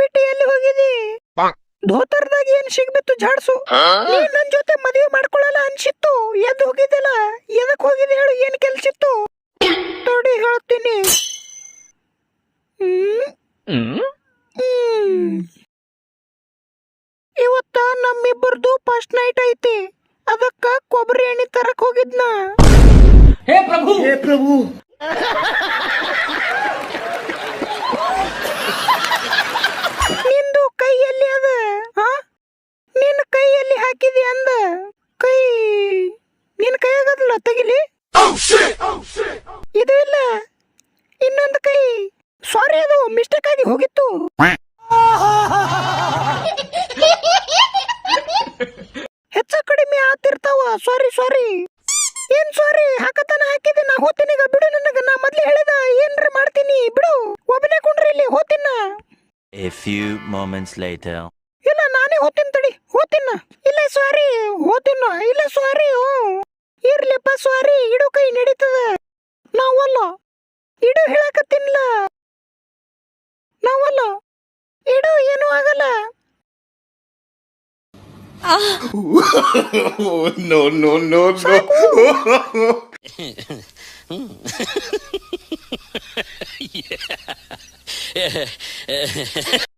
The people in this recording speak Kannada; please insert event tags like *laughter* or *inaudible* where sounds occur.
ಬಿಟ್ಟು ಎಲ್ಲಿ ಹೋಗಿದಿ? ಧೋತರದಾಗ ಏನ್ ಸಿಗ್ಬಿತ್ತು ಝಾಡ್ಸು? ನೀ ನನ್ ಜೊತೆ ಮದುವೆ ಮಾಡ್ಕೊಳ್ಳಲ್ಲ ಅನ್ಸಿತ್ತು. ಎದ್ ಹೋಗಿದ್ದಲ್ಲ? ಎದಕ್ ಹೋಗಿದೆ ಹೇಳು ಏನ್ ಕೆಲ್ಸಿತ್ತು? ನೋಡಿ ಹೇಳ್ತೀನಿ. ಇವತ್ತ ನಮ್ಮಿಬ್ಬರದು ಫಸ್ಟ್ ನೈಟ್ ಐತಿ. ಅದಕ್ಕ ಕೊಬ್ಬರಿ ಎಣ್ಣೆ ತರಕ್ ಹೋಗಿದ್ನ. ಹೇ ಪ್ರಭು! ಹೇ ಪ್ರಭು! *laughs* ತೆಗಿಲಿ ಇದು ಇಲ್ಲ. ಇನ್ನೊಂದು ಕೈ. ಸಾರಿ ಅದು ಮಿಸ್ಟೇಕ್ ಆಗಿ ಹೋಗಿತ್ತು. ಹೆಚ್ಚು ಕಡಿಮೆ ಆತಿರ್ತಾವ ಸಾರಿ ಸಾರಿ ಏನ್ ಸಾರಿ ಹಾಕತನ ಹಾಕಿದೆ. ನಾ ಹೋಗ್ತೀನಿ ಈಗ ಬಿಡು ನನಗ. ನಾ ಮೊದ್ಲು ಹೇಳಿದ. ಏನ್ರ ಮಾಡ್ತೀನಿ? ಬಿಡು. ಒಬ್ಬನೇ ಕುಂಡ್ರಿ ಇಲ್ಲಿ ಹೋತಿನ. A few moments later. ಇಲ್ಲ ನಾನೇ ಹೋತೀನಿ ತಡಿ. ಹೋತಿನ. ಇಲ್ಲ ಸಾರಿ ಹೋತಿನ. ಇಲ್ಲ ಸಾರಿ ನಡೀತದ? ನಾವಲ್ಲ. ಇಡು ಹೇಳಕತ್ತಿನ್ಲ. ನಾವಲ್ಲ. ಇಡು ಏನೂ ಆಗಲ್ಲ. No no, no, no. *laughs*